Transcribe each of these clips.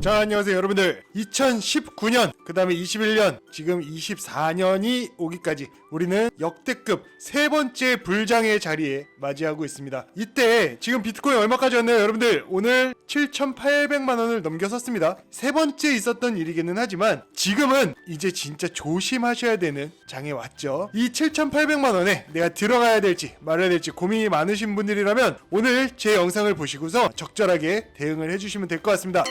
자 안녕하세요 여러분들. 2019년 그 다음에 21년 지금 24년이 오기까지 우리는 역대급 세 번째 불장의 자리에 맞이하고 있습니다. 이때 지금 비트코인 얼마까지 왔나요 여러분들? 오늘 7,800만 원을 넘겨섰습니다. 세 번째 있었던 일이기는 하지만 지금은 이제 진짜 조심하셔야 되는 장에 왔죠. 이 7,800만 원에 내가 들어가야 될지 말아야 될지 고민이 많으신 분들이라면 오늘 제 영상을 보시고서 적절하게 대응을 해주시면 될 것 같습니다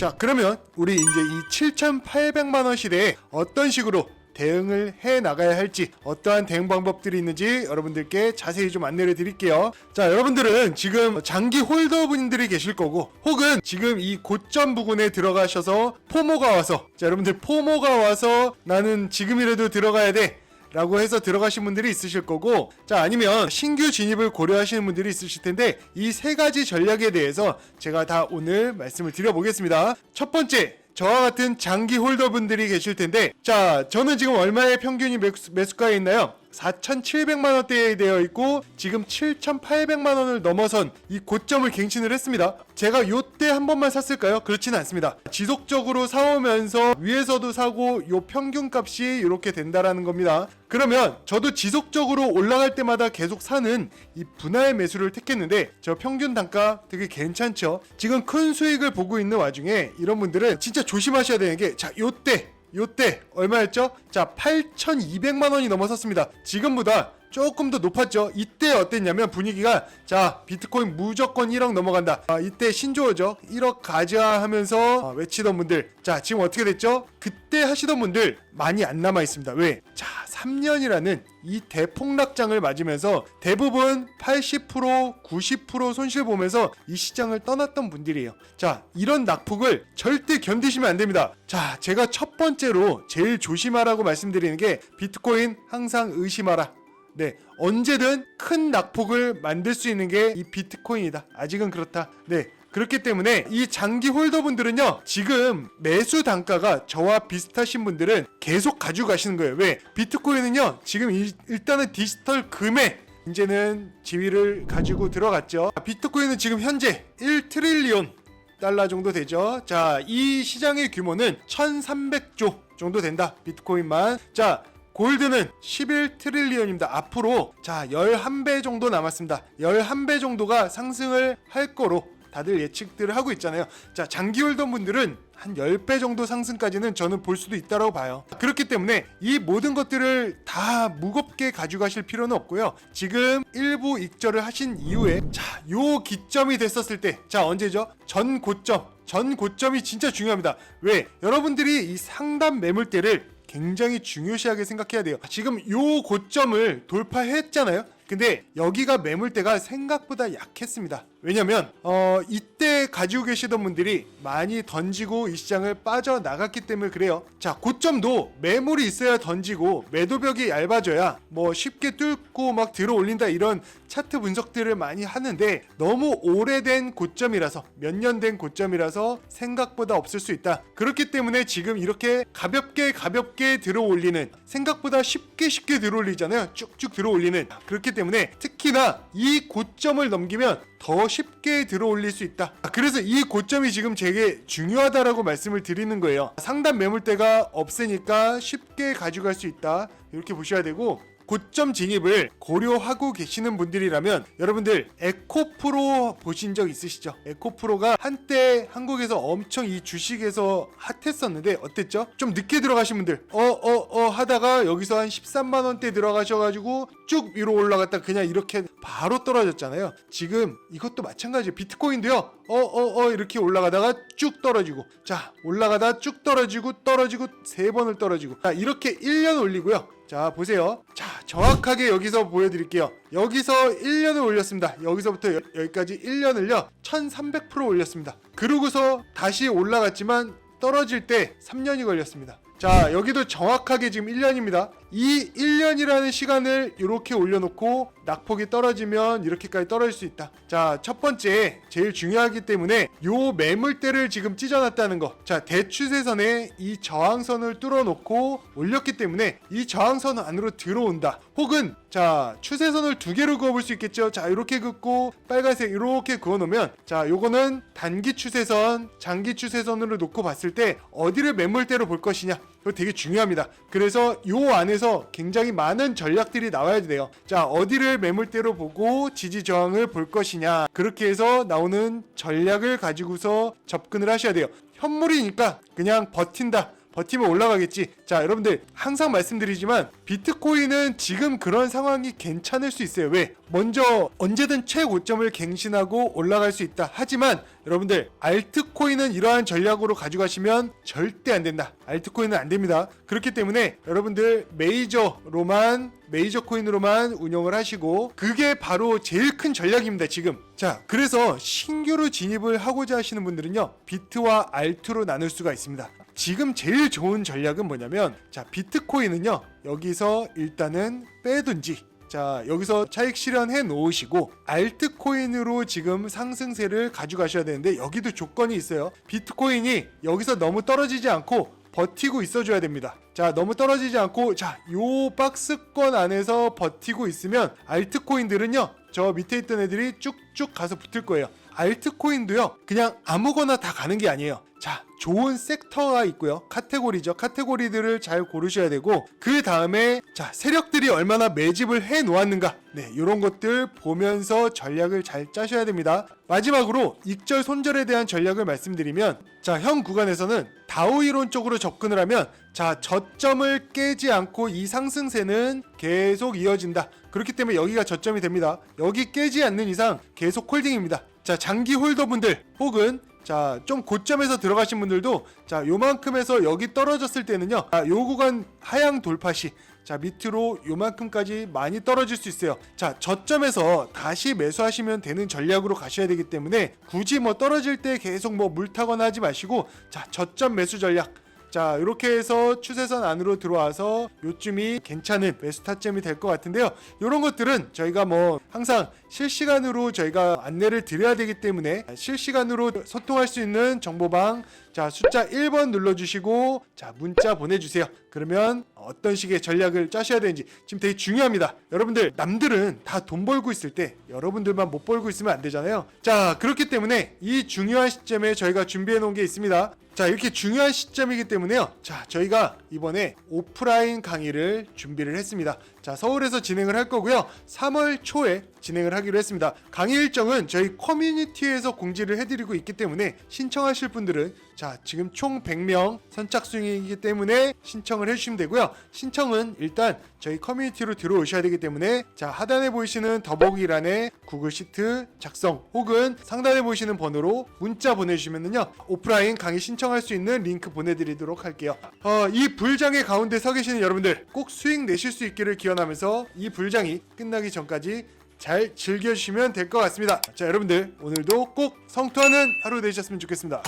자 그러면 우리 이제 이 7,800만 원 시대에 어떤 식으로 대응을 해 나가야 할지 어떠한 대응 방법들이 있는지 여러분들께 자세히 좀 안내를 드릴게요. 자 여러분들은 지금 장기 홀더 분들이 계실 거고 혹은 지금 이 고점 부근에 들어가셔서 포모가 와서 자 여러분들 포모가 와서 나는 지금이라도 들어가야 돼. 라고 해서 들어가신 분들이 있으실 거고 자 아니면 신규 진입을 고려하시는 분들이 있으실 텐데 이 세 가지 전략에 대해서 제가 다 오늘 말씀을 드려보겠습니다 첫 번째 저와 같은 장기 홀더 분들이 계실 텐데 자 저는 지금 얼마의 평균이 매수, 매수가에 있나요? 4,700만 원대에 되어 있고 지금 7,800만 원을 넘어선 이 고점을 갱신을 했습니다. 제가 요때 한 번만 샀을까요? 그렇지는 않습니다. 지속적으로 사오면서 위에서도 사고 요 평균 값이 이렇게 된다라는 겁니다. 그러면 저도 지속적으로 올라갈 때마다 계속 사는 이 분할 매수를 택했는데 저 평균 단가 되게 괜찮죠. 지금 큰 수익을 보고 있는 와중에 이런 분들은 진짜 조심하셔야 되는 게 자 요때 요때 얼마였죠? 자 8,200만 원이 넘어섰습니다. 지금보다 조금 더 높았죠. 이때 어땠냐면 분위기가 자 비트코인 무조건 1억 넘어간다. 아, 이때 신조어죠. 1억 가자 하면서 아, 외치던 분들 자 지금 어떻게 됐죠? 그때 하시던 분들 많이 안 남아 있습니다. 왜? 자 3년이라는 이 대폭락장을 맞으면서 대부분 80% 90% 손실 보면서 이 시장을 떠났던 분들이에요. 자 이런 낙폭을 절대 견디시면 안 됩니다. 자 제가 첫 번째로 제일 조심하라고 말씀드리는 게 비트코인 항상 의심하라. 네, 언제든 큰 낙폭을 만들 수 있는 게 이 비트코인이다. 아직은 그렇다. 네. 그렇기 때문에 이 장기 홀더분들은요 지금 매수 단가가 저와 비슷하신 분들은 계속 가지고 가시는 거예요 왜 비트코인은요 지금 이- 일단은 디지털 금액 이제는 지위를 가지고 들어갔죠 비트코인은 지금 현재 1트릴리온 달러 정도 되죠. 자, 이 시장의 규모는 1,300조 정도 된다. 비트코인만. 자, 골드는 11트릴리언입니다. 앞으로 자, 11배 정도 남았습니다. 11배 정도가 상승을 할 거로 다들 예측들을 하고 있잖아요. 자, 장기 홀던 분들은 한 10배 정도 상승까지는 저는 볼 수도 있다고 봐요. 그렇기 때문에 이 모든 것들을 다 무겁게 가져가실 필요는 없고요. 지금 일부 익절을 하신 이후에 자, 요 기점이 됐었을 때 자, 언제죠? 전 고점. 전 고점이 진짜 중요합니다. 왜? 여러분들이 이 상단 매물대를 굉장히 중요시하게 생각해야 돼요. 지금 요 고점을 돌파했잖아요. 근데 여기가 매물대가 생각보다 약했습니다. 왜냐면 어 이때 가지고 계시던 분들이 많이 던지고 이 시장을 빠져나갔기 때문에 그래요. 자, 고점도 매물이 있어야 던지고 매도벽이 얇아져야 뭐 쉽게 뚫고 막 들어 올린다 이런 차트 분석들을 많이 하는데 너무 오래된 고점이라서 몇 년 된 고점이라서 생각보다 없을 수 있다. 그렇기 때문에 지금 이렇게 가볍게 가볍게 들어 올리는 생각보다 쉽게 쉽게 들어 올리잖아요. 쭉쭉 들어 올리는 그렇기 때문에 특히나 이 고점을 넘기면 더 쉽게 들어 올릴 수 있다. 그래서 이 고점이 지금 되게 중요하다라고 말씀을 드리는 거예요. 상단 매물대가 없으니까 쉽게 가져갈 수 있다. 이렇게 보셔야 되고 고점 진입을 고려하고 계시는 분들이라면 여러분들 에코프로 보신 적 있으시죠? 에코프로가 한때 한국에서 엄청 이 주식에서 핫했었는데 어땠죠? 좀 늦게 들어가신 분들 어어 어 하다가 여기서 한 13만 원대 들어가셔가지고 쭉 위로 올라갔다 그냥 이렇게 바로 떨어졌잖아요. 지금 이것도 마찬가지예요. 비트코인도요. 어 어 어 이렇게 올라가다가 쭉 떨어지고 자 올라가다 쭉 떨어지고 떨어지고 세 번을 떨어지고 자 이렇게 1년 올리고요. 자 보세요. 자 정확하게 여기서 보여드릴게요. 여기서 1년을 올렸습니다. 여기서부터 여, 여기까지 1년을요 1300% 올렸습니다. 그러고서 다시 올라갔지만 떨어질 때 3년이 걸렸습니다. 자 여기도 정확하게 지금 1년입니다. 이 1년이라는 시간을 이렇게 올려놓고 낙폭이 떨어지면 이렇게까지 떨어질 수 있다. 자, 첫 번째 제일 중요하기 때문에 요 매물대를 지금 찢어놨다는 거. 자, 대추세선에 이 저항선을 뚫어놓고 올렸기 때문에 이 저항선 안으로 들어온다. 혹은 자, 추세선을 두 개로 그어볼 수 있겠죠. 자, 이렇게 긋고 빨간색 이렇게 그어놓으면 자, 요거는 단기 추세선, 장기 추세선으로 놓고 봤을 때 어디를 매물대로 볼 것이냐. 이거 되게 중요합니다. 그래서 요 안에서 굉장히 많은 전략들이 나와야 돼요. 자, 어디를 매물대로 보고 지지 저항을 볼 것이냐. 그렇게 해서 나오는 전략을 가지고서 접근을 하셔야 돼요. 현물이니까 그냥 버틴다. 버티면 올라가겠지. 자, 여러분들 항상 말씀드리지만 비트코인은 지금 그런 상황이 괜찮을 수 있어요. 왜? 먼저 언제든 최고점을 갱신하고 올라갈 수 있다. 하지만 여러분들 알트코인은 이러한 전략으로 가져가시면 절대 안 된다. 알트코인은 안 됩니다. 그렇기 때문에 여러분들 메이저로만 메이저 코인으로만 운영을 하시고 그게 바로 제일 큰 전략입니다 지금 자 그래서 신규로 진입을 하고자 하시는 분들은요 비트와 알트로 나눌 수가 있습니다 지금 제일 좋은 전략은 뭐냐면 자 비트코인은요 여기서 일단은 빼든지 자 여기서 차익 실현해 놓으시고 알트코인으로 지금 상승세를 가져가셔야 되는데 여기도 조건이 있어요 비트코인이 여기서 너무 떨어지지 않고 버티고 있어줘야 됩니다. 자, 너무 떨어지지 않고, 자, 요 박스권 안에서 버티고 있으면 알트코인들은요, 저 밑에 있던 애들이 쭉쭉 가서 붙을 거예요. 알트코인도요, 그냥 아무거나 다 가는 게 아니에요. 자, 좋은 섹터가 있고요. 카테고리죠. 카테고리들을 잘 고르셔야 되고, 그 다음에, 자, 세력들이 얼마나 매집을 해 놓았는가. 네, 이런 것들 보면서 전략을 잘 짜셔야 됩니다. 마지막으로, 익절 손절에 대한 전략을 말씀드리면, 자, 현 구간에서는 다우 이론 쪽으로 접근을 하면, 자, 저점을 깨지 않고 이 상승세는 계속 이어진다. 그렇기 때문에 여기가 저점이 됩니다. 여기 깨지 않는 이상 계속 홀딩입니다. 자, 장기 홀더분들 혹은 자, 좀 고점에서 들어가신 분들도 자, 요만큼에서 여기 떨어졌을 때는요. 아, 요 구간 하향 돌파 시 자, 밑으로 요만큼까지 많이 떨어질 수 있어요. 자, 저점에서 다시 매수하시면 되는 전략으로 가셔야 되기 때문에 굳이 뭐 떨어질 때 계속 뭐 물 타거나 하지 마시고 자, 저점 매수 전략 자 이렇게 해서 추세선 안으로 들어와서 요쯤이 괜찮은 매수 타점이 될 것 같은데요. 이런 것들은 저희가 뭐 항상 실시간으로 저희가 안내를 드려야 되기 때문에 실시간으로 소통할 수 있는 정보방 자 숫자 1번 눌러주시고 자 문자 보내주세요. 그러면 어떤 식의 전략을 짜셔야 되는지. 지금 되게 중요합니다. 여러분들 남들은 다 돈 벌고 있을 때 여러분들만 못 벌고 있으면 안 되잖아요. 자 그렇기 때문에 이 중요한 시점에 저희가 준비해 놓은 게 있습니다. 자 이렇게 중요한 시점이기 때문에요. 자 저희가 이번에 오프라인 강의를 준비를 했습니다. 자 서울에서 진행을 할 거고요. 3월 초에 진행을 하기로 했습니다. 강의 일정은 저희 커뮤니티에서 공지를 해드리고 있기 때문에 신청하실 분들은 자 지금 총 100명 선착순이기 때문에 신청을 해주시면 되고요. 신청은 일단 저희 커뮤니티로 들어오셔야 되기 때문에 자 하단에 보이시는 더보기란에 구글 시트 작성 혹은 상단에 보이시는 번호로 문자 보내주시면은요 오프라인 강의 신청할 수 있는 링크 보내드리도록 할게요. 어, 이 불장의 가운데 서 계시는 여러분들 꼭 수익 내실 수 있기를 기원하면서 이 불장이 끝나기 전까지 잘 즐겨주시면 될 것 같습니다. 자 여러분들 오늘도 꼭 성투하는 하루 되셨으면 좋겠습니다